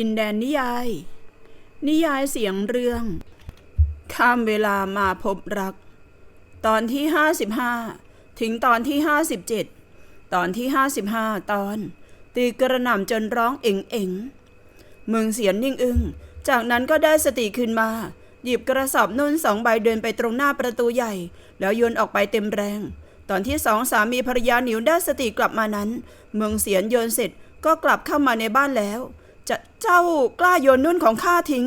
องดินแดนนิยาย นิยายเสียงเรื่อง ข้ามเวลามาพบรัก ตอนที่ 55 ถึงตอนที่ 57 ตอนที่ 55 ตอน ตีกระหน่ำจนร้องเอ๋งเอ๋งเมืองเสียนนิ่งอึง้งจากนั้นก็ได้สติขึ้นมา หยิบกระสอบนุ่นสองใบเดินไปตรงหน้าประตูใหญ่ แล้วโยนออกไปเต็มแรง ตอนที่สองสามีภรรยาหนิวได้สติกลับมานั้น เมืองเสียนโยนเสร็จก็กลับเข้ามาในบ้านแล้ว จะเจ้ากล้าโยนนุ่นของข้าทิ้ง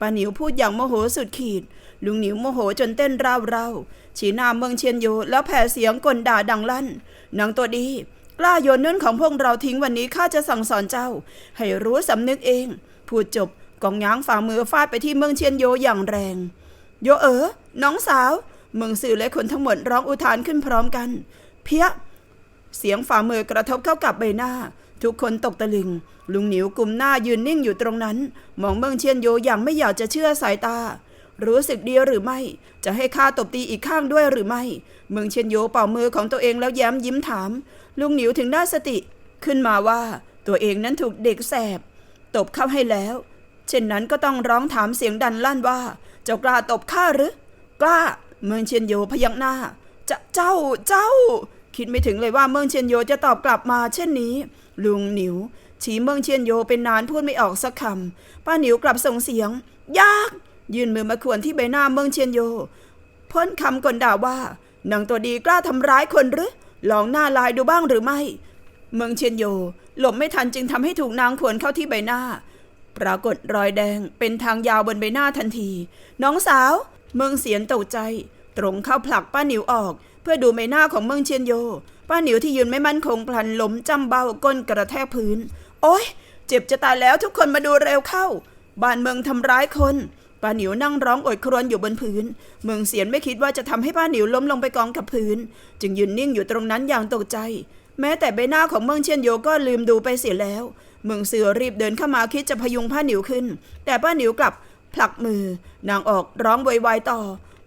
ป้าหนิวพูดอย่างโมโหสุดขีด ลุงหนิวโมโหจนเต้นราวราฉีหน้าเมืองเชียนโยแล้วแผ่เสียงกลด่าดังลั่นนางตัวดีกล้าโยนนุ่นของพวกเราทิ้งวันนี้ข้าจะสั่งสอนเจ้า ให้รู้สำนึกเอง พูดจบกองย้างฝ่ามือฟาดไปที่เมืองเชียนโยอย่างแรง โยเอ๋อน้องสาว เมืองสื่อและคนทั้งหมดร้องอุทานขึ้นพร้อมกัน เพี้ย เสียงฝ่ามือกระทบเข้ากับใบหน้า ทุกคนตกตะลึง ลุงหนิวกลุ่มหน้ายืนนิ่งอยู่ตรงนั้น มองเมืองเชียนโยอย่างไม่อยากจะเชื่อสายตา รู้สึกดีหรือไม่ จะให้ข้าตบตีอีกข้างด้วยหรือไม่ เมืองเชียนโยเป่ามือของตัวเองแล้วแย้มยิ้มถาม ลุงหนิวถึงได้สติ ขึ้นมาว่า ตัวเองนั้นถูกเด็กแสบ ตบเข้าให้แล้ว เช่นนั้นก็ต้องร้องถามเสียงดันลั่นว่า เจ้ากล้าตบข้าหรือ กล้า เมืองเชียนโยพยักหน้า จะเจ้าเจ้า คิดไม่ถึงเลยว่าเมืองเชียนโยจะตอบกลับมา เช่นนี้ ลุงหนิว ฉีเมืองเชียนโยเป็นนานพูดไม่ออกสักคำป้าหนิวกลับส่งเสียง ยาก ยื่นมือมาขวนที่ใบหน้าเมืองเชียนโยพ่นคำกลด่าว่านางตัวดีกล้าทำร้ายคนหรือลองหน้าลายดูบ้างหรือไม่ เมืองเชียนโย หลบไม่ทันจึงทำให้ถูกนางขวนเข้าที่ใบหน้า ปรากฏรอยแดงเป็นทางยาวบนใบหน้าทันที น้องสาว เมืองเสียนตกใจ ตรงเข้าผลักป้าหนิวออก เพื่อดูใบหน้าของเมืองเชียนโย ป้าหนิวที่ยืนไม่มั่นคงพลันล้มจำเบ้าก้นกระแทกพื้น โอ๊ย เจ็บจะตายแล้วทุกคนมาดูเร็วเข้า บ้านเมืองทำร้ายคนป้าหนิวนั่งร้องโอดครวญอยู่บนพื้น เมืองเสียนไม่คิดว่าจะทำให้ป้าหนิวล้มลงไปกองกับพื้น จึงยืนนิ่งอยู่ตรงนั้นอย่างตกใจ แม้แต่ใบหน้าของเมืองเชียนโยก็ลืมดูไปเสียแล้ว เมืองเสือรีบเดินเข้ามาคิดจะพยุงป้าหนิวขึ้น แต่ป้าหนิวกลับผลักมือนางออกร้องโวยวายต่อ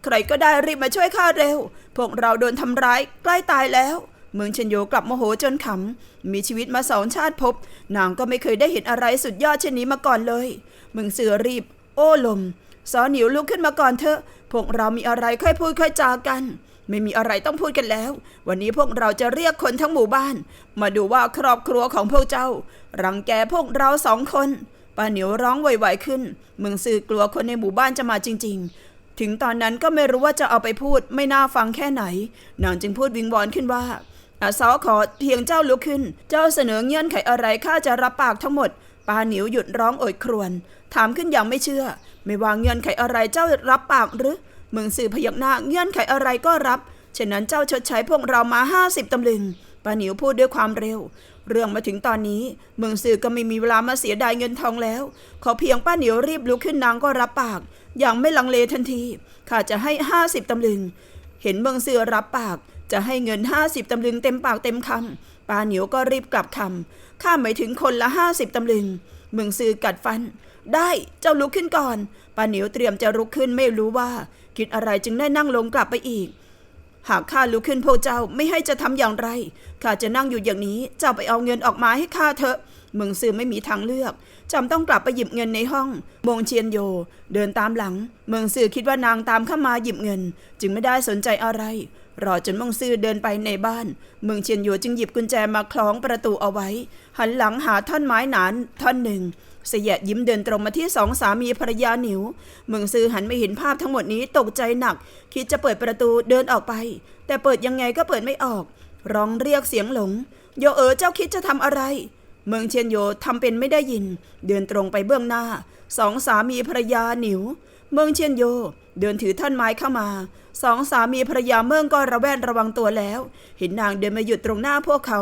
ใครก็ได้รีบมาช่วยข้าเร็ว พวกเราโดนทำร้ายใกล้ตายแล้ว เมืองเชนโยกลับโมโหจนขำ มีชีวิตมาสองชาติภพนางก็ไม่เคยได้เห็นอะไรสุดยอดเช่นนี้มาก่อนเลยเมืองเสือรีบ โอ้ลมสอหนิวลุกขึ้นมาก่อนเถอะ พวกเรามีอะไรค่อยพูดค่อยจากัน ไม่มีอะไรต้องพูดกันแล้ว วันนี้พวกเราจะเรียกคนทั้งหมู่บ้าน มาดูว่าครอบครัวของพวกเจ้า รังแกพวกเราสองคนป้าเหนียวร้องไวๆขึ้นเมืองสื่อกลัวคนในหมู่บ้านจะมาจริง ๆถึงตอนนั้นก็ไม่รู้ว่าจะเอาไปพูดไม่น่าฟังแค่ไหน นางจึงพูดวิงวอนขึ้นว่า อาซอขอเพียงเจ้าลุกขึ้น เจ้าเสนอเงื่อนไขอะไรข้าจะรับปากทั้งหมดป้าเหนียวหยุดร้องโอดครวญถามขึ้นอย่างไม่เชื่อ ไม่ว่าเงื่อนไขอะไรเจ้ารับปากหรือเมืองสื่อพยักหน้าเงื่อนไขอะไรก็รับฉะนั้นเจ้าชดใช้พวกเรามาห้าสิบตำลึงป้าเหนียวพูดด้วยความเร็ว เรื่องมาถึงตอนนี้ เมืองสื่อก็ไม่มีเวลามาเสียดายเงินทองแล้ว ขอเพียงป้าเหนียวรีบลุกขึ้นนางก็รับปาก อย่างไม่ลังเลทันทีข้าจะให้ห้าสิบตำลึง เห็นเมืองสื่อรับปาก จะให้เงินห้าสิบตำลึงเต็มปากเต็มคำป้าเหนียวก็รีบกลับคำข้าหมายถึงคนละห้าสิบตำลึงเมืองสื่อกัดฟัน ได้เจ้าลุกขึ้นก่อนป้าเหนียวเตรียมจะลุกขึ้นไม่รู้ว่า คิดอะไรจึงได้นั่งลงกลับไปอีก หากข้าลุกขึ้นพวกเจ้าไม่ให้จะทำอย่างไรข้าจะนั่งอยู่อย่างนี้เจ้าไปเอาเงินออกมาให้ข้าเถอะเมืองซื้อไม่มีทางเลือกจำต้องกลับไปหยิบเงินในห้อง มงเชียนโย เดินตามหลัง เมืองซือคิดว่านางตามเข้ามาหยิบเงิน จึงไม่ได้สนใจอะไร รอจนมงซือเดินไปในบ้าน เมืองเชียนโยจึงหยิบกุญแจมาคล้องประตูเอาไว้ หันหลังหาท่อนไม้หนานท่อนหนึ่งเสยะยิ้มเดินตรงมาที่สองสามีภรรยาหนิว เมืองซือหันไม่เห็นภาพทั้งหมดนี้ตกใจหนัก คิดจะเปิดประตูเดินออกไป แต่เปิดยังไงก็เปิดไม่ออก ร้องเรียกเสียงหลง โยเอ๋อเจ้าคิดจะทำอะไร เมืองเชียนโยทำเป็นไม่ได้ยิน เดินตรงไปเบื้องหน้า สองสามีภรรยาหนิว เมืองเชียนโย เดินถือท่อนไม้เข้ามาสองสามีภรรยาเมืองก็ระแวดระวังตัวแล้ว เห็นนางเดินมาหยุดตรงหน้าพวกเขา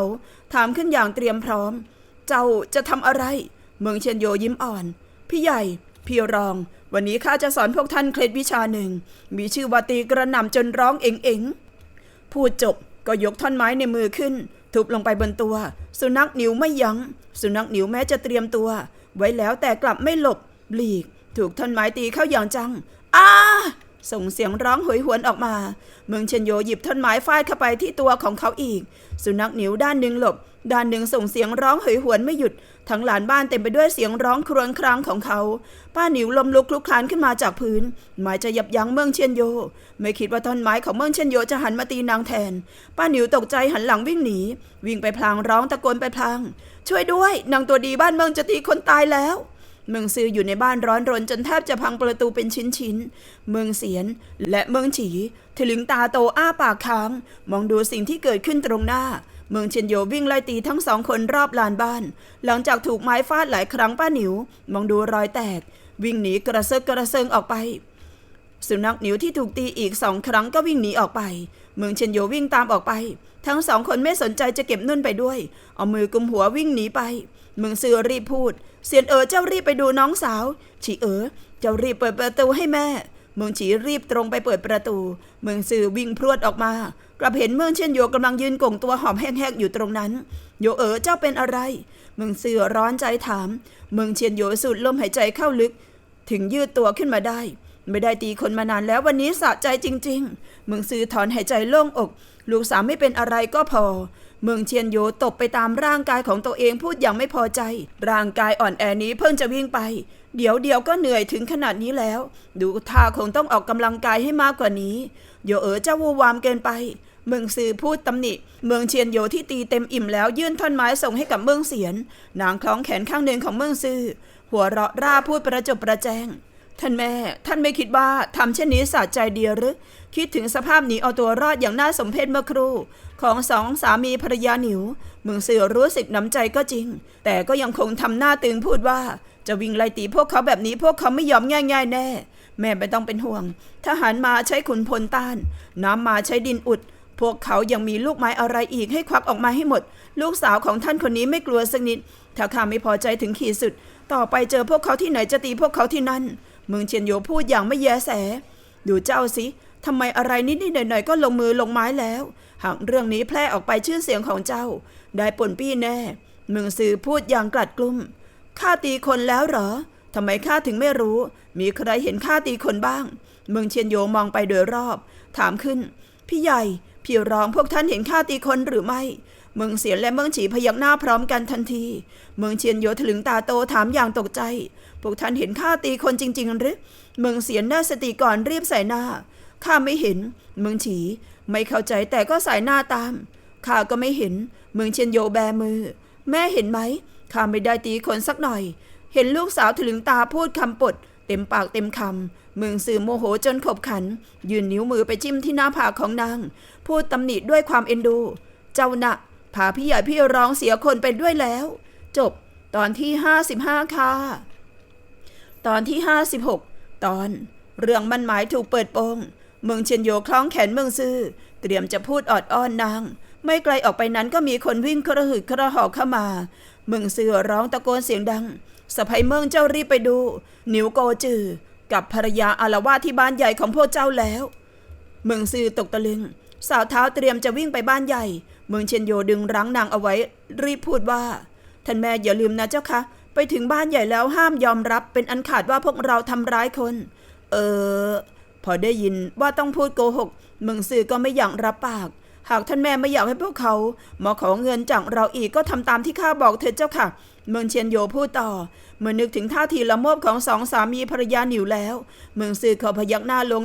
ถามขึ้นอย่างเตรียมพร้อม เจ้าจะทำอะไร เมืองเชียนโยยิ้มอ่อน พี่ใหญ่ พี่รอง วันนี้ข้าจะสอนพวกท่านเคล็ดวิชาหนึ่ง มีชื่อว่าตีกระหน่ำจนร้องเอ็งเอ็งพูดจบก็ยกท่อนไม้ในมือขึ้น ทุบลงไปบนตัว สุนัขหนิวไม่ยัง้ง สุนัขหนิวแม้จะเตรียมตัว ไว้แล้วแต่กลับไม่หลบหลีก ถูกท่อนไม้ตีเข้าอย่างจัง อ้า ส่งเสียงร้องโหยหวนออกมา เมืองเชนโยหยิบท่อนไม้ฟาดเข้าไปที่ตัวของเขาอีก สุนัขหนิวด้านหนึ่งหลบ ด้านหนึ่งส่งเสียงร้องเหยหวนไม่หยุด ทั้งหลานบ้านเต็มไปด้วยเสียงร้องครวญครางของเขา ป้าหนิวลมลุกคลุกคลานขึ้นมาจากพื้น หมายจะยับยั้งเมืองเชียนโย ไม่คิดว่าท่อนไม้ของเมืองเชียนโยจะหันมาตีนางแทน ป้าหนิวตกใจหันหลังวิ่งหนี วิ่งไปพลางร้องตะโกนไปพลาง ช่วยด้วย นางตัวดีบ้านเมืองจะตีคนตายแล้ว เมืองซืออยู่ในบ้านร้อนรนจนแทบจะพังประตูเป็นชิ้นๆ เมืองเสียน และเมืองฉีถลึงตาโตอ้าปากค้าง มองดูสิ่งที่เกิดขึ้นตรงหน้า เมืองเชียนโยวิ่งไล่ตีทั้งสองคนรอบลานบ้าน หลังจากถูกไม้ฟาดหลายครั้งป้าหนิว มองดูรอยแตก วิ่งหนีกระเซิกกระเซิงออกไป สุนัขหนิวที่ถูกตีอีกสองครั้งก็วิ่งหนีออกไป เมืองเชนโยวิ่งตามออกไป ทั้งสองคนไม่สนใจจะเก็บนุ่นไปด้วย เอามือกุมหัววิ่งหนีไป เมืองซือรีบพูดเสียนเอ๋อเจ้ารีบไปดูน้องสาวฉีเอ๋อเจ้ารีบเปิดประตูให้แม่ เมืองฉีรีบตรงไปเปิดประตู เมืองซือวิ่งพรวดออกมา กลับเห็นเมืองเชนโยกำลังยืนก่งตัวหอมแห้งๆอยู่ตรงนั้น โยเอ๋อเจ้าเป็นอะไร เมืองซือร้อนใจถาม เมืองเชียนโยสูดลมหายใจเข้าลึก ถึงยืดตัวขึ้นมาได้ ไม่ได้ตีคนมานานแล้ววันนี้สะใจจริง ๆ เมืองซือถอนหายใจโล่งอก ลูกสาวไม่เป็นอะไรก็พอ เมืองเชียนโยตบไปตามร่างกายของตัวเองพูดอย่างไม่พอใจ ร่างกายอ่อนแอนี้เพิ่งจะวิ่งไป เดี๋ยวเดียวก็เหนื่อยถึงขนาดนี้แล้ว ดูท่าคงต้องออกกำลังกายให้มากกว่านี้โยเอ๋อเจ้าวูวามเกินไป เมืองซือพูดตำหนิ เมืองเชียนโยที่ตีเต็มอิ่มแล้วยื่นท่อนไม้ส่งให้กับเมืองเสียน นางคล้องแขนข้างหนึ่งของเมืองซือหัวเราะร่าพูดประจบประแจงท่านแม่ ท่านไม่คิดว่าทำเช่นนี้สะใจเดียวหรือ คิดถึงสภาพหนีเอาตัวรอดอย่างน่าสมเพชเมื่อครู่ ของสองสามีภรรยาหนิวเมืองเสือรู้สึกน้ำใจก็จริง แต่ก็ยังคงทำหน้าตึงพูดว่า จะวิ่งไล่ตีพวกเขาแบบนี้พวกเขาไม่ยอมง่ายๆแน่ แม่ไม่ต้องเป็นห่วง ทหารมาใช้ขุนพลต้าน น้ำมาใช้ดินอุด พวกเขายังมีลูกไม้อะไรอีกให้ควักออกมาให้หมด ลูกสาวของท่านคนนี้ไม่กลัวสักนิดถ้าข้าไม่พอใจถึงขีดสุด ต่อไปเจอพวกเขาที่ไหนจะตีพวกเขาที่นั่นเมืองเชียนโยพูดอย่างไม่แยแส ดูเจ้าสิ ทำไมอะไรนิดๆหน่อยๆก็ลงมือลงไม้แล้ว หากเรื่องนี้แพร่ออกไปชื่อเสียงของเจ้า ได้ป่นปี้แน่เมืองซือพูดอย่างกลัดกลุ้มข้าตีคนแล้วเหรอทำไมข้าถึงไม่รู้ มีใครเห็นข้าตีคนบ้าง เมืองเชียนโยมองไปโดยรอบ ถามขึ้น พี่ใหญ่ พี่รองพวกท่านเห็นข้าตีคนหรือไม่ เมืองเสียนและเมืองฉีพยักหน้าพร้อมกันทันที เมืองเชียนโยถลึงตาโตถามอย่างตกใจ พวกท่านเห็นข้าตีคนจริงๆหรือ เมืองเสียนได้สติก่อนรีบใส่หน้า ข้าไม่เห็น เมืองฉี ไม่เข้าใจแต่ก็สายหน้าตาม ข้าก็ไม่เห็น เมืองเชียนโยแบมือ แม่เห็นไหม ข้าไม่ได้ตีคนสักหน่อย เห็นลูกสาวถลึงตาพูดคำปด เต็มปากเต็มคำ เมืองสื่อโมโหจนขบขัน ยืนนิ้วมือไปจิ้มที่หน้าผากของนาง พูดตำหนิด้วยความเอ็นดู เจ้าหนะพาพี่ใหญ่พี่ร้องเสียคนไปด้วยแล้ว จบ ตอนที่ห้าสิบห้าค่ะ ตอนที่ห้าสิบหกตอนเรื่องมันหมายถูกเปิดโปง เมืองเชียนโยคล้องแขนเมืองซื่อ เตรียมจะพูดออดอ้อนนาง ไม่ไกลออกไปนั้นก็มีคนวิ่งกระหึดกระหอกเข้ามา เมืองซื่อร้องตะโกนเสียงดังสะพายเมืองเจ้ารีบไปดู นิวโกจือ กับภรรยาอารวาสที่บ้านใหญ่ของพวกเจ้าแล้ว เมืองซื่อตกตะลึง สาวเท้าเตรียมจะวิ่งไปบ้านใหญ่ เมืองเชียนโยดึงรั้งนางเอาไว้ รีบพูดว่าท่านแม่อย่าลืมนะเจ้าคะไปถึงบ้านใหญ่แล้วห้ามยอมรับเป็นอันขาดว่าพวกเราทำร้ายคน เออ พอได้ยินว่าต้องพูดโกหกเมืองซื่อก็ไม่อยากรับปาก หากท่านแม่ไม่อยากให้พวกเขามาขอเงินจากเราอีกก็ทำตามที่ข้าบอกเถิดเจ้าค่ะ เมืองเชียนโยพูดต่อ เมื่อนึกถึงท่าทีละโมบของสองสามีภรรยาหนิวแล้ว เมืองซื่อเขาพยักหน้าลง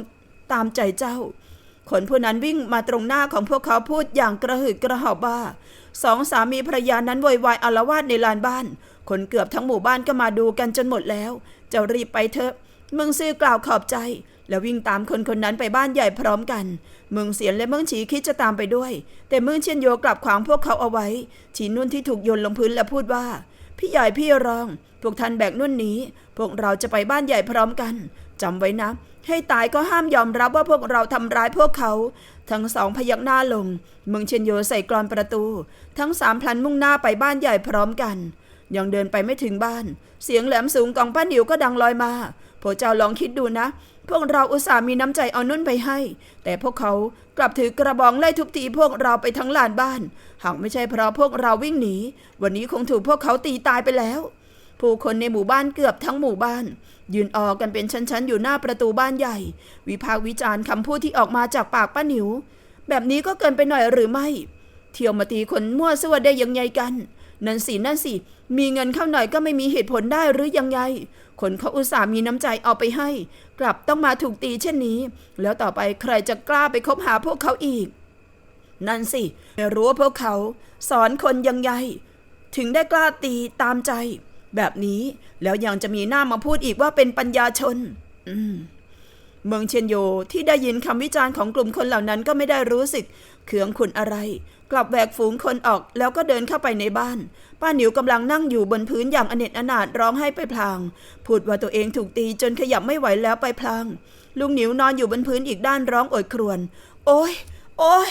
ตามใจเจ้าคนผู้นั้นวิ่งมาตรงหน้าของพวกเขาพูดอย่างกระหืดกระหอบว่าสองสามีภรรยานั้นโวยวายอารวาสในลานบ้าน คนเกือบทั้งหมู่บ้านก็มาดูกันจนหมดแล้วจ้ารีบไปเถอะเมืองซื่อกล่าวขอบใจ แล้ววิ่งตามคนคนนั้นไปบ้านใหญ่พร้อมกัน เมืองเสียนและเมืองฉีคิดจะตามไปด้วย แต่เมืองเชียนโยกลับขวางพวกเขาเอาไว้ ฉีนุ่นที่ถูกโยนลงพื้นและพูดว่า พี่ใหญ่พี่รอง พวกท่านแบกนุ่นนี้ พวกเราจะไปบ้านใหญ่พร้อมกันจำไว้นะ ให้ตายก็ห้ามยอมรับว่าพวกเราทำร้ายพวกเขา ทั้งสองพยักหน้าลง เมืองเชียนโยใส่กรอนประตู ทั้งสามพลันมุ่งหน้าไปบ้านใหญ่พร้อมกันยังเดินไปไม่ถึงบ้าน เสียงแหลมสูงของป้าหนิวก็ดังลอยมาพวกเจ้าลองคิดดูนะ พวกเราอุตส่าห์มีน้ำใจเอานุ่นไปให้ แต่พวกเขากลับถือกระบองไล่ทุบตีพวกเราไปทั้งลานบ้าน หากไม่ใช่เพราะพวกเราวิ่งหนี วันนี้คงถูกพวกเขาตีตายไปแล้ว ผู้คนในหมู่บ้านเกือบทั้งหมู่บ้าน ยืนออกกันเป็นชั้นๆ อยู่หน้าประตูบ้านใหญ่ วิพากษ์วิจารณ์คำพูดที่ออกมาจากปากป้าหนิว แบบนี้ก็เกินไปหน่อยหรือไม่ เที่ยวมาตีคนมั่วซั่วได้ยังไงกัน นั่นสินั่นสิ มีเงินเข้าหน่อยก็ไม่มีเหตุผลได้หรือยังไง คนเขาอุตส่าห์มีน้ำใจเอาไปให้ กลับต้องมาถูกตีเช่นนี้ แล้วต่อไปใครจะกล้าไปคบหาพวกเขาอีก นั่นสิไม่รู้ว่าพวกเขา สอนคนยังไง ถึงได้กล้าตีตามใจ แบบนี้แล้วยังจะมีหน้ามาพูดอีกว่าเป็นปัญญาชน อืมเมืองเชียนโยที่ได้ยินคำวิจารณ์ของกลุ่มคนเหล่านั้นก็ไม่ได้รู้สึกเขืองขุนอะไร กลับแหวกฝูงคนออกแล้วก็เดินเข้าไปในบ้าน ป้าหนิวกำลังนั่งอยู่บนพื้นอย่างอเนจอนาถร้องไห้ไปพลาง พูดว่าตัวเองถูกตีจนขยับไม่ไหวแล้วไปพลาง ลุงหนิวนอนอยู่บนพื้นอีกด้านร้องโอดครวญ โอ้ย โอ้ย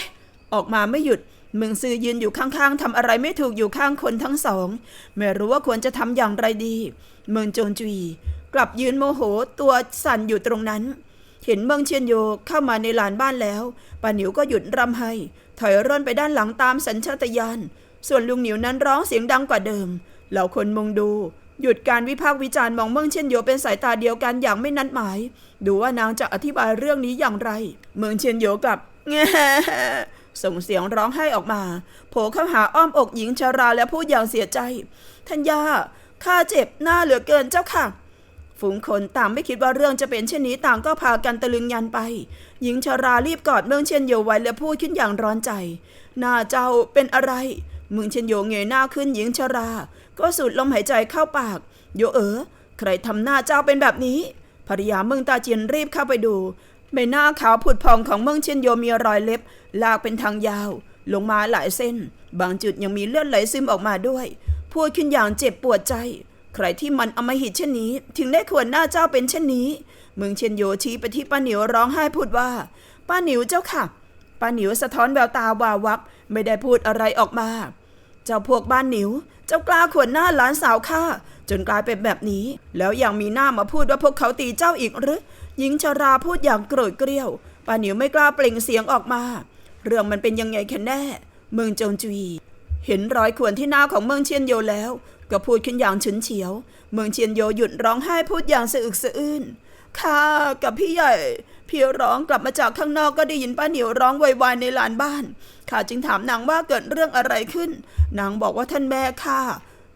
ออกมาไม่หยุดเมืองซือยืนอยู่ข้างๆทำอะไรไม่ถูกอยู่ข้างคนทั้งสอง ไม่รู้ว่าควรจะทำอย่างไรดี เมืองโจนจุยกลับยืนโมโหตัวสั่นอยู่ตรงนั้น เห็นเมืองเชียนโยเข้ามาในลานบ้านแล้วป้าหนิวก็หยุดรำไห้ ถอยร่นไปด้านหลังตามสัญชาตญาณ ส่วนลุงหนิวนั้นร้องเสียงดังกว่าเดิม เหล่าคนมุงดู หยุดการวิพากษ์วิจารณ์มองเมืองเชียนโยเป็นสายตาเดียวกันอย่างไม่นัดหมาย ดูว่านางจะอธิบายเรื่องนี้อย่างไร เมืองเชียนโยกลับแงส่งเสียงร้องไห้ออกมา โผล่เข้าหาอ้อมอกหญิงชาราและพูดอย่างเสียใจ ท่านย่าข้าเจ็บหน้าเหลือเกินเจ้าค่ะ ฝูงคนต่างไม่คิดว่าเรื่องจะเป็นเช่นนี้ต่างก็พากันตะลึงยันไป หญิงชารารีบกอดเมืองเชียนโยไว้และพูดขึ้นอย่างร้อนใจ หน้าเจ้าเป็นอะไรเมืองเชียนโยเงยหน้าขึ้นหญิงชารา ก็สูดลมหายใจเข้าปาก โยเอ๋อใครทำหน้าเจ้าเป็นแบบนี้ภรรยาเมืองตาเจียนรีบเข้าไปดูใบหน้าขาวผุดพองของเมืองเชียนโยมีรอยเล็บ ลากเป็นทางยาว ลงมาหลายเส้น บางจุดยังมีเลือดไหลซึมออกมาด้วยพูดขึ้นอย่างเจ็บปวดใจ ใครที่มันอมหิตเช่นนี้ ถึงได้ขวนหน้าเจ้าเป็นเช่นนี้ เมืองเชียนโยชี้ไปที่ป้าหนิวร้องไห้พูดว่า ป้าหนิวเจ้าค่ะ ป้าหนิวสะท้อนแววตาวาวับ ไม่ได้พูดอะไรออกมา เจ้าพวกบ้านหนิว เจ้ากล้าขวนหน้าหลานสาวข้าจนกลายเป็นแบบนี้ แล้วยังมีหน้ามาพูดว่าพวกเขาตีเจ้าอีกหรือหญิงชาราพูดอย่างโกรธเกรี้ยวป้าหนิวไม่กล้าเปล่งเสียงออกมา เรื่องมันเป็นยังไงแค่แน่ เมืองโจงจุยเห็นรอยข่วนที่หน้าของเมืองเชียนโยแล้ว ก็พูดขึ้นอย่างฉุนเฉียว เมืองเชียนโยหยุดร้องไห้พูดอย่างสะอึกสะอื้นข้ากับพี่ใหญ่ พี่ร้องกลับมาจากข้างนอกก็ได้ยินป้าเหนียวร้องไวๆในลานบ้านข้าจึงถามนางว่าเกิดเรื่องอะไรขึ้น นางบอกว่าท่านแม่ข้า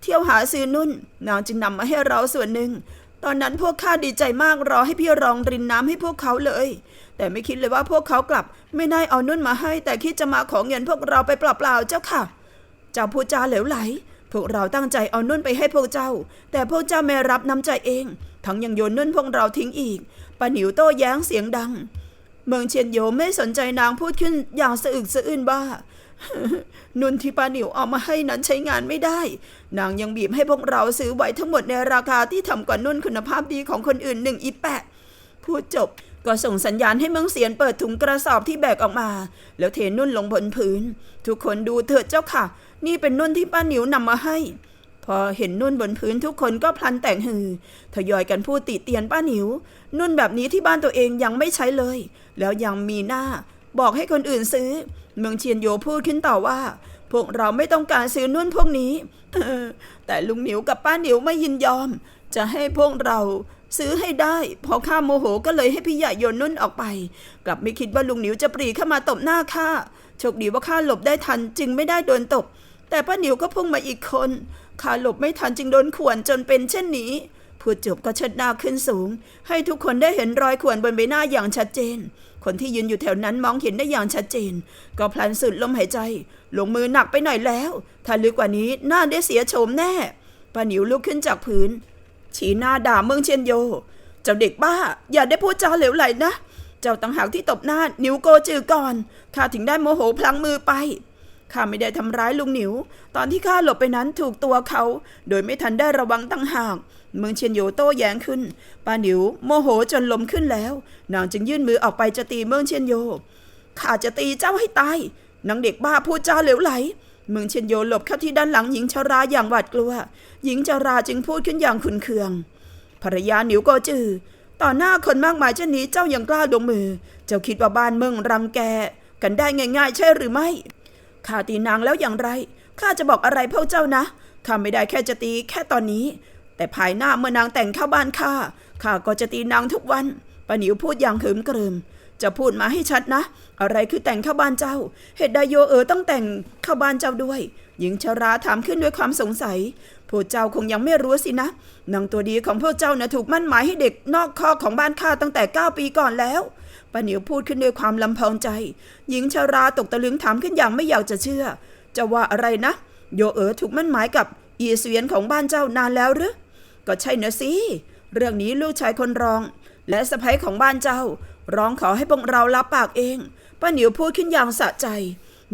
เที่ยวหาซื้อนุ่น นางจึงนำมาให้เราส่วนหนึ่ง ตอนนั้นพวกข้าดีใจมากรอให้พี่รองรินน้ำให้พวกเขาเลย แต่ไม่คิดเลยว่าพวกเขากลับ ไม่ได้เอานุ่นมาให้ แต่คิดจะมาขอเงินพวกเราไปเปล่าๆเจ้าค่ะ เจ้าพูดจาเหลวไหล พวกเราตั้งใจเอานุ่นไปให้พวกเจ้า แต่พวกเจ้าไม่รับน้ำใจเอง ทั้งยังโยนนุ่นพวกเราทิ้งอีกปาหนิวโต้แย้งเสียงดัง เมืองเชียนโยไม่สนใจนางพูดขึ้นอย่างสะอึกสะอื้นบ้า นุ่นที่ปาหนิวเอามาให้นั้นใช้งานไม่ได้ นางยังบีบให้พวกเราซื้อไว้ทั้งหมดในราคาที่ทำกว่านุ่นคุณภาพดีของคนอื่นหนึ่งอีแปะพูดจบ ก็ส่งสัญญาณให้เมืองเสียนเปิดถุงกระสอบที่แบกออกมา แล้วเทนุ่นลงบนพื้น ทุกคนดูเถิดเจ้าค่ะ นี่เป็นนุ่นที่ป้าหนิวนำมาให้ พอเห็นนุ่นบนพื้นทุกคนก็พลันแต่งหือ ทยอยกันพูดติเตียนป้าหนิว นุ่นแบบนี้ที่บ้านตัวเองยังไม่ใช้เลย แล้วยังมีหน้า บอกให้คนอื่นซื้อ เมืองเชียนโยพูดขึ้นต่อว่า พวกเราไม่ต้องการซื้อนุ่นพวกนี้แต่ลุงหนิวกับป้าหนิวไม่ยินยอม จะให้พวกเรา ซื้อให้ได้ พอข้าโมโหก็เลยให้พี่ใหญ่โยนนุ่นออกไป กลับไม่คิดว่าลุงหนิวจะปรีเข้ามาตบหน้าข้าโชคดีว่าข้าหลบได้ทันจึงไม่ได้โดนตบ แต่ป้าหนิวก็พุ่งมาอีกคนข้าหลบไม่ทันจึงโดนข่วนจนเป็นเช่นนี้พูดจบก็เชิดหน้าขึ้นสูง ให้ทุกคนได้เห็นรอยข่วนบนใบหน้าอย่างชัดเจน คนที่ยืนอยู่แถวนั้นมองเห็นได้อย่างชัดเจน ก็พลันสุดลมหายใจ ลงมือหนักไปหน่อยแล้ว ถ้าลึกกว่านี้น่าได้เสียโฉมแน่ป้าหนิวลุกขึ้นจากพื้น ชี้หน้าด่าเมืองเชียนโย เจ้าเด็กบ้า อย่าได้พูดจาเหลวไหลนะ เจ้าต่างหากที่ตบหน้านิ้วโกจือก่อน ข้าถึงได้โมโหพลังมือไป ข้าไม่ได้ทำร้ายลุงหนิว ตอนที่ข้าหลบไปนั้นถูกตัวเขา โดยไม่ทันได้ระวังตั้งหากเมืองเชียนโยโต้แย้งขึ้น ป้าหนิวโมโหจนลมขึ้นแล้ว นางจึงยื่นมือออกไปจะตีเมืองเชียนโย ข้าจะตีเจ้าให้ตาย นางเด็กบ้าพูดจาเหลวไหล เมืองเชียนโยหลบเข้าที่ด้านหลังหญิงชาราอย่างหวาดกลัว หญิงชาราจึงพูดขึ้นอย่างขุนเคือง ภรรยาหนิวโกจือ ต่อหน้าคนมากมายเช่นนี้เจ้ายังกล้าลงมือ เจ้าคิดว่าบ้านเมืองรังแก กันได้ง่าย ๆ ใช่หรือไม่ข้าตีนางแล้วอย่างไรข้าจะบอกอะไรพวกเจ้านะข้าไม่ได้แค่จะตีแค่ตอนนี้ แต่ภายหน้าเมื่อนางแต่งเข้าบ้านข้าข้าก็จะตีนางทุกวันป้าหนิวพูดอย่างเขิมเกริม จะพูดมาให้ชัดนะ อะไรคือแต่งข้าบ้านเจ้า เหตุใดโยเออต้องแต่งข้าบ้านเจ้าด้วย หญิงชราถามขึ้นด้วยความสงสัยพวกเจ้าคงยังไม่รู้สินะนางตัวดีของพวกเจ้านะถูกมั่นหมายให้เด็กนอกคอกของบ้านข้าตั้งแต่ 9 ปีก่อนแล้วป้าเหนียวพูดขึ้นด้วยความลำพองใจ หญิงชราตกตะลึงถามขึ้นอย่างไม่อยากจะเชื่อ จะว่าอะไรนะ โยเอ๋อถูกมั่นหมายกับอีเสวียนของบ้านเจ้านานแล้วหรือ ก็ใช่นะสิ เรื่องนี้ลูกชายคนรอง และสะพ้ยของบ้านเจ้า ร้องขอให้พวกเรารับปากเอง ป้าเหนียวพูดขึ้นอย่างสะใจ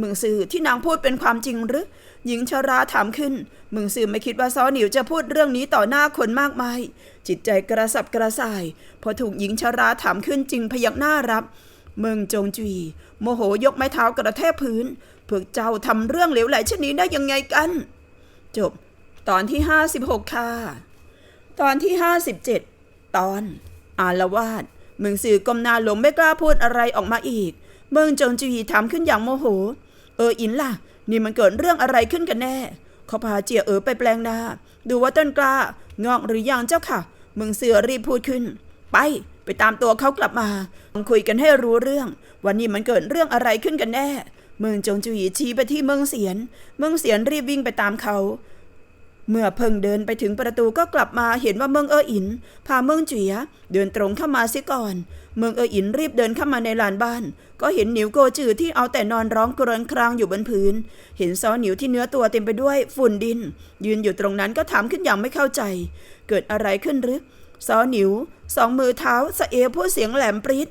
มึงสื่อที่นางพูดเป็นความจริงหรือ หญิงชราถามขึ้น มึงสื่อไม่คิดว่าซ้อหนิวจะพูดเรื่องนี้ต่อหน้าคนมากมาย จิตใจกระสับกระส่าย พอถูกหญิงชราถามขึ้นจึงพยักหน้ารับมืองจงจุยโมโหยกไม้เท้ากระแทกพื้นพวกเจ้าทำเรื่องเหลวไหลเช่นนี้ได้ยังไงกัน จบ ตอนที่ 56 ค่ะ ตอนที่ 57 ตอน อารวาส เมืองสื่อกลมหน้าหลงไม่กล้าพูดอะไรออกมาอีก เมืองจงจีถามขึ้นอย่างโมโห เอออินล่ะ นี่มันเกิดเรื่องอะไรขึ้นกันแน่ เขาพาเจียเออไปแปลงนา ดูว่าต้นกล้างอกหรือยังเจ้าค่ะ เมืองเสือรีบพูดขึ้น ไป ไปตามตัวเขากลับมาคุยกันให้รู้เรื่อง วันนี้มันเกิดเรื่องอะไรขึ้นกันแน่ เมืองจงจุยชี้ไปที่เมืองเสียน เมืองเสียนรีบวิ่งไปตามเขา เมื่อเพิ่งเดินไปถึงประตูก็กลับมาเห็นว่าเมืองเอออิน พาเมืองจุ๋ยเดินตรงเข้ามาเสียก่อน เมืองเอออินรีบเดินเข้ามาในลานบ้าน ก็เห็นหนิวโกจือที่เอาแต่นอนร้องกรนครางอยู่บนพื้น เห็นซอหนิวที่เนื้อตัวเต็มไปด้วยฝุ่นดิน ยืนอยู่ตรงนั้นก็ถามขึ้นอย่างไม่เข้าใจ เกิดอะไรขึ้นหรือซอหนิวสองมือเท้าสะเอพูดเสียงแหลมปริด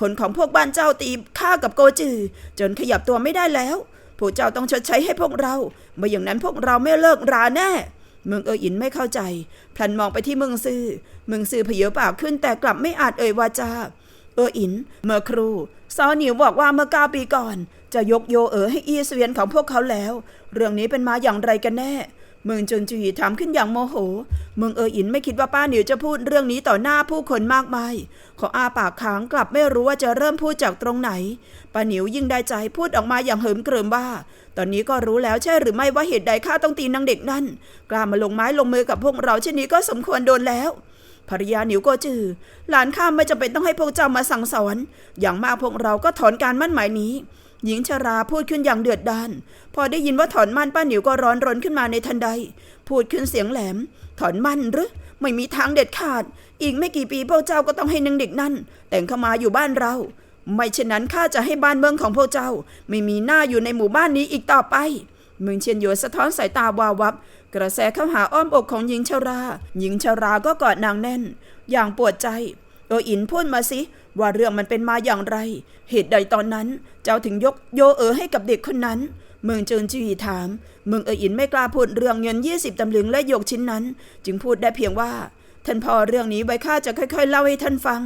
คนของพวกบ้านเจ้าตีข้ากับโกจือ จนขยับตัวไม่ได้แล้วพวกเจ้าต้องชดใช้ให้พวกเรา ไม่อย่างนั้นพวกเราไม่เลิกราแน่ เมืองเอออินไม่เข้าใจ พลันมองไปที่เมืองซือเมืองซือเพเยอปากขึ้นแต่กลับไม่อาจเอ่ยวาจา เอออิน เมื่อครูซอหนิวบอกว่าเมื่อเก้าปีก่อน จะยกโยเอ๋อให้อีเสวียนของพวกเขาแล้ว เรื่องนี้เป็นมาอย่างไรกันแน่ เมืองจนจีถามขึ้นอย่างโมโห เมืองเอออินไม่คิดว่าป้าหนิวจะพูดเรื่องนี้ต่อหน้าผู้คนมากมายเขาอาปากค้างกลับไม่รู้ว่าจะเริ่มพูดจากตรงไหน ป้าหนิวยิ่งได้ใจพูดออกมาอย่างเหิมเกริมว่า ตอนนี้ก็รู้แล้วใช่หรือไม่ว่าเหตุใดข้าต้องตีนางเด็กนั่น กล้ามาลงไม้ลงมือกับพวกเราเช่นนี้ก็สมควรโดนแล้วภรรยาหนิวโกจือ หลานข้าไม่จำเป็นต้องให้พวกเจ้ามาสั่งสอน อย่างมากพวกเราก็ถอนการมั่นหมายนี้ หญิงชราพูดขึ้นอย่างเดือดดาลพอได้ยินว่าถอนมั่นป้าหนิวก็ร้อนรนขึ้นมาในทันใด พูดขึ้นเสียงแหลม ถอนมั่นหรือไม่มีทางเด็ดขาด อีกไม่กี่ปีพวกเจ้าก็ต้องให้นางเด็กนั่น แต่งเข้ามาอยู่บ้านเรา ไม่เช่นนั้นข้าจะให้บ้านเมืองของพวกเจ้า ไม่มีหน้าอยู่ในหมู่บ้านนี้อีกต่อไปเมืองเชียนหยวนสะท้อนสายตาวาววับ กระแสเข้าหาอ้อมอกของหญิงชรา หญิงชราก็กอดนางแน่น อย่างปวดใจ โออินพูดมาสิ ว่าเรื่องมันเป็นมาอย่างไร เหตุใดตอนนั้น เจ้าถึงยกโยเอ๋อให้กับเด็กคนนั้น เมืองเจินจีถาม เมืองเอออินไม่กล้าพูดเรื่องเงิน20ตำลึงและหยกชิ้นนั้น จึงพูดได้เพียงว่า ท่านพ่อเรื่องนี้ไว้ข้าจะค่อย ๆ เล่าให้ท่านฟัง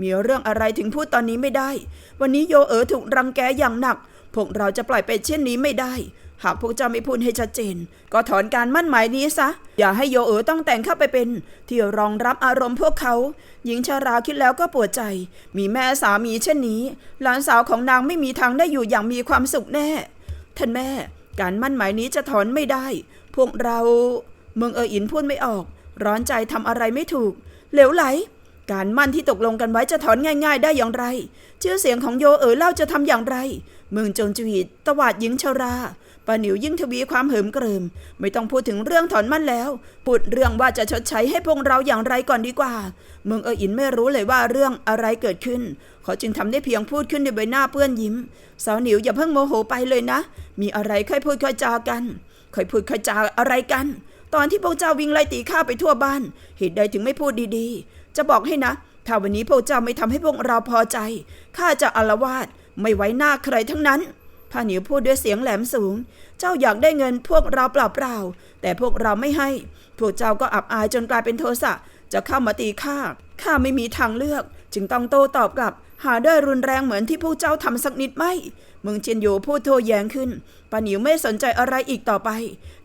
มีเรื่องอะไรถึงพูดตอนนี้ไม่ได้ วันนี้โยเอ๋อถูกรังแกอย่างหนัก พวกเราจะปล่อยไปเช่นนี้ไม่ได้ หากพวกเจ้าไม่พูดให้ชัดเจน ก็ถอนการมั่นหมายนี้ซะ อย่าให้โยเอ๋อต้องแต่งเข้าไปเป็น ที่รองรับอารมณ์พวกเขา หญิงชาราคิดแล้วก็ปวดใจ มีแม่สามีเช่นนี้ หลานสาวของนางไม่มีทางได้อยู่อย่างมีความสุขแน่ ท่านแม่ การมั่นหมายนี้จะถอนไม่ได้ พวกเรา เมืองเอออินพูดไม่ออก ร้อนใจทำอะไรไม่ถูก เหลวไหล การมั่นที่ตกลงกันไว้จะถอนง่าย ๆ ได้อย่างไร ชื่อเสียงของโยเอ๋อเล่าจะทำอย่างไร เมืองจงจวีตวาดหญิงชรา ป้าหนิวยิ่งทวีความเหิมเกริม ไม่ต้องพูดถึงเรื่องถอนมั่นแล้ว พูดเรื่องว่าจะชดใช้ให้พวกเราอย่างไรก่อนดีกว่า เมืองเอออินไม่รู้เลยว่าเรื่องอะไรเกิดขึ้น เขาจึงทำได้เพียงพูดขึ้นด้วยใบหน้าเปื้อนยิ้ม สาวหนิวอย่าเพิ่งโมโหไปเลยนะ มีอะไรค่อยพูดค่อยจากัน ค่อยพูดค่อยจาอะไรกัน ตอนที่พวกเจ้าวิ่งไล่ตีข้าไปทั่วบ้าน เหตุใดถึงไม่พูดดีๆ จะบอกให้นะ ถ้าวันนี้พวกเจ้าไม่ทำให้พวกเราพอใจ ข้าจะอารวาสไม่ไว้หน้าใครทั้งนั้น พาหนิวพูดด้วยเสียงแหลมสูง เจ้าอยากได้เงินพวกเราเปล่าๆ แต่พวกเราไม่ให้ พวกเจ้าก็อับอายจนกลายเป็นโทสะ จะเข้ามาตีข้า ข้าไม่มีทางเลือก จึงต้องโต้ตอบกลับ หาด้วยรุนแรงเหมือนที่พวกเจ้าทำสักนิดไหมเมืองเจียนโยพูดโทแย้งขึ้นปาหนิวไม่สนใจอะไรอีกต่อไป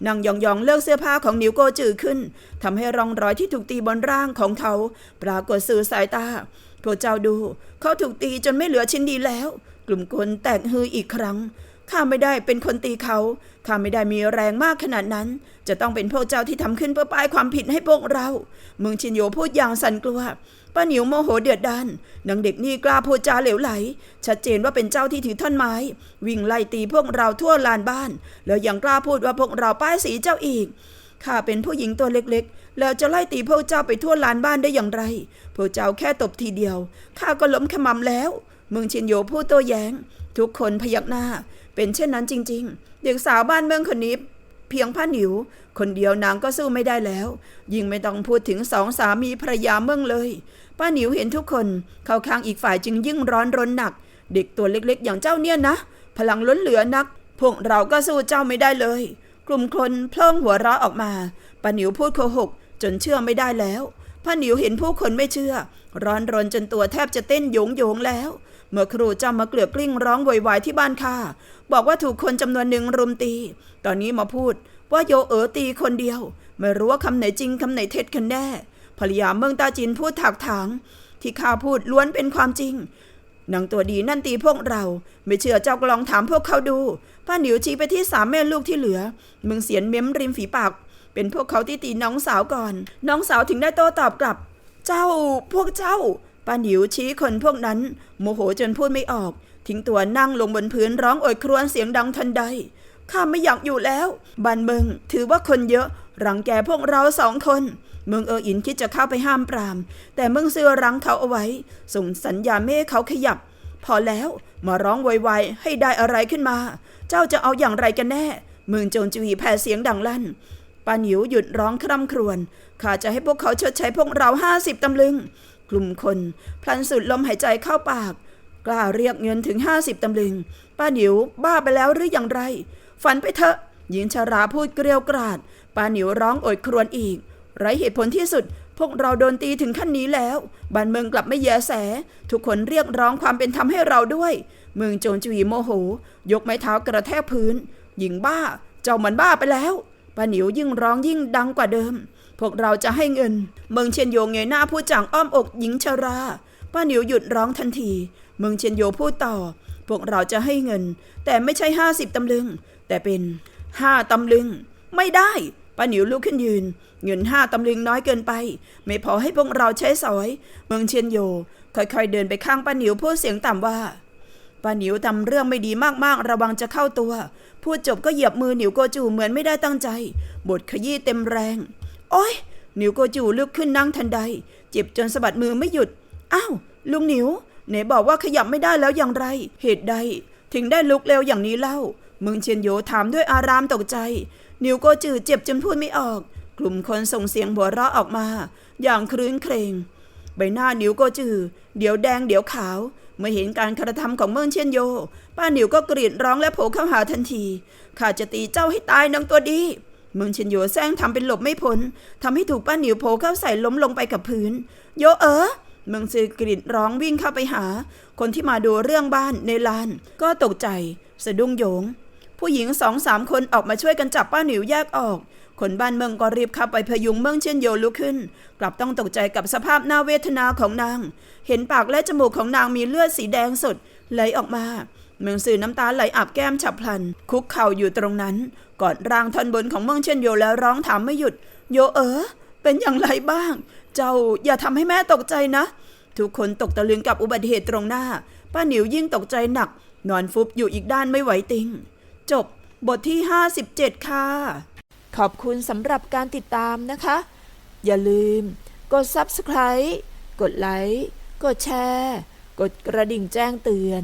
นางยองยองเลิกเสื้อผ้าของหนิวโกจือขึ้นทำให้ร่องรอยที่ถูกตีบนร่างของเขา ปรากฏสื่อสายตา พวกเจ้าดู เขาถูกตีจนไม่เหลือชิ้นดีแล้ว กลุ่มคนแตกฮืออีกครั้ง ข้าไม่ได้เป็นคนตีเขา ข้าไม่ได้มีแรงมากขนาดนั้น จะต้องเป็นพวกเจ้าที่ทำขึ้นเพื่อป้ายความผิดให้พวกเรา เมืองชินโยพูดอย่างสั่นกลัว ป้าหนิวโมโหเดือดดานนางเด็กนี่กล้าพูดจาเหลวไหล ชัดเจนว่าเป็นเจ้าที่ถือท่อนไม้ วิ่งไล่ตีพวกเราทั่วลานบ้าน แล้วยังกล้าพูดว่าพวกเราป้ายสีเจ้าอีกข้าเป็นผู้หญิงตัวเล็กๆ แล้วจะไล่ตีพวกเจ้าไปทั่วลานบ้านได้อย่างไร พวกเจ้าแค่ตบทีเดียว ข้าก็ล้มขมำแล้ว เมืองชินโยพูดโต้แย้ง ทุกคนพยักหน้า เป็นเช่นนั้นจริง ๆ เด็กสาวบ้านเมืองคนนี้เพียงผ้าหนิว คนเดียวนางก็สู้ไม่ได้แล้ว ยิ่งไม่ต้องพูดถึงสองสามีภรรยาเมืองเลย ป้าหนิวเห็นทุกคน เข้าข้างอีกฝ่ายจึงยิ่งร้อนรนหนัก เด็กตัวเล็กๆ อย่างเจ้าเนี่ยนะ พลังล้นเหลือนัก พวกเราก็สู้เจ้าไม่ได้เลย กลุ่มคนเพลิงหัวเราะออกมาป้าหนิวพูดโกหก จนเชื่อไม่ได้แล้วป้าหนิวเห็นผู้คนไม่เชื่อ ร้อนรนจนตัวแทบจะเต้นโยงโยงแล้ว เมื่อครูจำมาเกลือกกลิ้งร้องวยวายที่บ้านข้าบอกว่าถูกคนจำนวนหนึ่งรุมตี ตอนนี้มาพูดว่าโยเอ๋อตีคนเดียว ไม่รู้ว่าคำไหนจริงคำไหนเท็จกันแน่ภรรยาเมืองตาจินพูดถากถาง ที่ข้าพูดล้วนเป็นความจริงนางตัวดีนั่นตีพวกเรา ไม่เชื่อเจ้าก็ลองถามพวกเขาดู ป้าหนิวชี้ไปที่สามแม่ลูกที่เหลือ เมึงเสียนเม้มริมฝีปาก เป็นพวกเขาที่ตีน้องสาวก่อน น้องสาวถึงได้โต้ตอบกลับ เจ้าพวกเจ้า ป้าหนิวชี้คนพวกนั้น โมโหจนพูดไม่ออก ทิ้งตัวนั่งลงบนพื้นร้องโอดครวญเสียงดังทันใดข้าไม่อยากอยู่แล้วบ้านเมืองถือว่าคนเยอะรังแกพวกเราสองคน เมืองเอออินคิดจะเข้าไปห้ามปราม แต่เมืองเสือรังเขาเอาไว้ ส่งสัญญาณไม่เขาขยับ พอแล้วมาร้องไวๆให้ได้อะไรขึ้นมา เจ้าจะเอาอย่างไรกันแน่ เมืองโจรจวีแผ่เสียงดังลั่นปาหนิวหยุดร้องคร่ำครวญข้าจะให้พวกเขาชดใช้พวกเราห้าสิบตำลึง กลุ่มคนพลันสุดลมหายใจเข้าปาก กล้าเรียกเงินถึงห้าสิบตำลึง ป้าหนิวบ้าไปแล้วหรืออย่างไร ฝันไปเถอะหญิงชาราพูดเกลียวกราด ป้าหนิวร้องโอดครวญอีก ไรเหตุผลที่สุด พวกเราโดนตีถึงขั้นนี้แล้วบ้านเมืองกลับไม่แยแส ทุกคนเรียกร้องความเป็นธรรมให้เราด้วย เมืองโจรจวีโมโห ยกไม้เท้ากระแทกพื้น หญิงบ้า เจ้ามันบ้าไปแล้วป้าหนิวยิ่งร้องยิ่งดังกว่าเดิม พวกเราจะให้เงิน เมืองเชียนโยงเงยหน้าพูดจางอ้อมอกหญิงชรา ป้าหนิวหยุดร้องทันที เมืองเชียนโยพูดต่อ พวกเราจะให้เงิน แต่ไม่ใช่ห้าสิบตำลึง แต่เป็นห้าตำลึง ไม่ได้ ป้าหนิวลุกขึ้นยืน เงินห้าตำลึงน้อยเกินไป ไม่พอให้พวกเราใช้สอย เมืองเชียนโย ค่อยๆเดินไปข้างป้าหนิวพูดเสียงต่ำว่าป้าหนิวทำเรื่องไม่ดีมากๆ ระวังจะเข้าตัว พูดจบก็เหยียบมือหนิวโกจูเหมือนไม่ได้ตั้งใจ บทขยี้เต็มแรง โอ้ยหนิวโกจูลุกขึ้นนั่งทันใด เจ็บจนสะบัดมือไม่หยุด อ้าว ลุงหนิวไหนบอกว่าขยับไม่ได้แล้วอย่างไร เหตุใด ถึงได้ลุกเร็วอย่างนี้เล่าเมืองเชียนโยถามด้วยอารามตกใจ นิวโกจือเจ็บจนพูดไม่ออก กลุ่มคนส่งเสียงหัวเราะออกมา อย่างครื้นเครง ใบหน้านิวโกจือ เดี๋ยวแดงเดี๋ยวขาว เมื่อเห็นการกระทำของเมืองเชียนโย ป้าหนิวก็กรีดร้องและโผล่เข้าหาทันที ข้าจะตีเจ้าให้ตายนางตัวดี มืองเชียนโยแซงทำเป็นหลบไม่พ้นทำให้ถูกป้าหนิวโผล่เข้าใส่ล้มลงไปกับพื้น โยเอ๋อเมืองซือกรีดร้องวิ่งเข้าไปหา คนที่มาดูเรื่องบ้านในลาน ก็ตกใจ สะดุ้งโยง ผู้หญิงสองสามคนออกมาช่วยกันจับป้าหนิวแยกออก คนบ้านเมืองก็รีบเข้าไปพยุงเมืองเชียนโยลุกขึ้น กลับต้องตกใจกับสภาพน่าเวทนาของนาง เห็นปากและจมูกของนางมีเลือดสีแดงสดไหลออกมา เมืองสื่อน้ำตาไหลอาบแก้มฉับพลัน คุกเข่าอยู่ตรงนั้นกอดร่างท่อนบนของเมืองเชียนโยแล้วร้องถามไม่หยุด โยเอ๋อเป็นอย่างไรบ้าง เจ้าอย่าทำให้แม่ตกใจนะ ทุกคนตกตะลึงกับอุบัติเหตุตรงหน้า ป้าหนิวยิ่งตกใจหนัก นอนฟุบอยู่อีกด้านไม่ไหวติง จบบทที่ 57 ค่ะ ขอบคุณสำหรับการติดตามนะคะ อย่าลืม กด Subscribe กดไลค์กดแชร์ กดกระดิ่งแจ้งเตือน